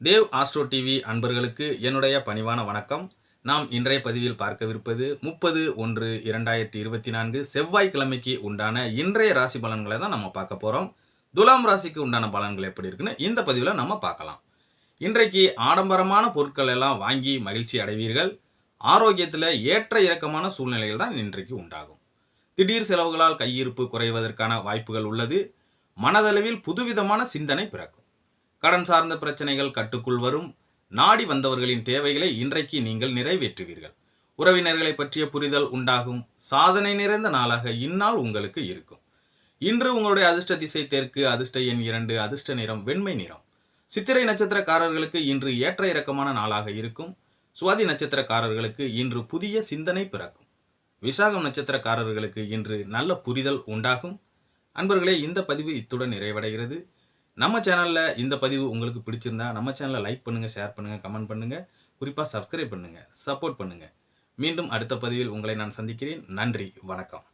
Dev astro TV அன்பர்களுக்கு என்னுடைய பணிவான வணக்கம். நாம் இன்றைய பதிவில் பார்க்கவிருப்பது முப்பது ஒன்று இரண்டாயிரத்தி இருபத்தி நான்கு செவ்வாய்க்கிழமைக்கு உண்டான இன்றைய ராசி பலன்களை தான் நம்ம பார்க்க போகிறோம் துலாம் ராசிக்கு உண்டான பலன்கள் எப்படி இருக்குன்னு இந்த பதிவில் நம்ம பார்க்கலாம். இன்றைக்கு ஆடம்பரமான பொருட்கள் எல்லாம் வாங்கி மகிழ்ச்சி அடைவீர்கள். ஆரோக்கியத்தில் ஏற்ற இறக்கமான சூழ்நிலைகள் தான் இன்றைக்கு உண்டாகும். திடீர் செலவுகளால் கையிருப்பு குறைவதற்கான வாய்ப்புகள் உள்ளது. மனதளவில் புதுவிதமான சிந்தனை பிறக்கும். கடன் சார்ந்த பிரச்சனைகள் கட்டுக்குள் வரும். நாடி வந்தவர்களின் தேவைகளை இன்றைக்கு நீங்கள் நிறைவேற்றுவீர்கள். உறவினர்களை பற்றிய புரிதல் உண்டாகும். சாதனை நிறைந்த நாளாக இந்நாள் உங்களுக்கு இருக்கும். இன்று உங்களுடைய அதிர்ஷ்ட திசை தெற்கு அதிர்ஷ்ட எண் இரண்டு அதிர்ஷ்ட நிறம் வெண்மை நிறம். சித்திரை நட்சத்திரக்காரர்களுக்கு இன்று ஏற்ற இறக்கமான நாளாக இருக்கும். சுவாதி நட்சத்திரக்காரர்களுக்கு இன்று புதிய சிந்தனை பிறக்கும். விசாகம் நட்சத்திரக்காரர்களுக்கு இன்று நல்ல புரிதல் உண்டாகும். அன்பர்களே இந்த பதிவு இத்துடன் நிறைவடைகிறது. நம்ம சேனலில் இந்த பதிவு உங்களுக்கு பிடிச்சிருந்தா நம்ம சேனலை லைக் பண்ணுங்கள் ஷேர் பண்ணுங்கள் கமெண்ட் பண்ணுங்கள் குறிப்பாக சப்ஸ்கிரைப் பண்ணுங்கள் சப்போர்ட் பண்ணுங்கள் மீண்டும் அடுத்த பதிவில் உங்களை நான் சந்திக்கிறேன். நன்றி வணக்கம்.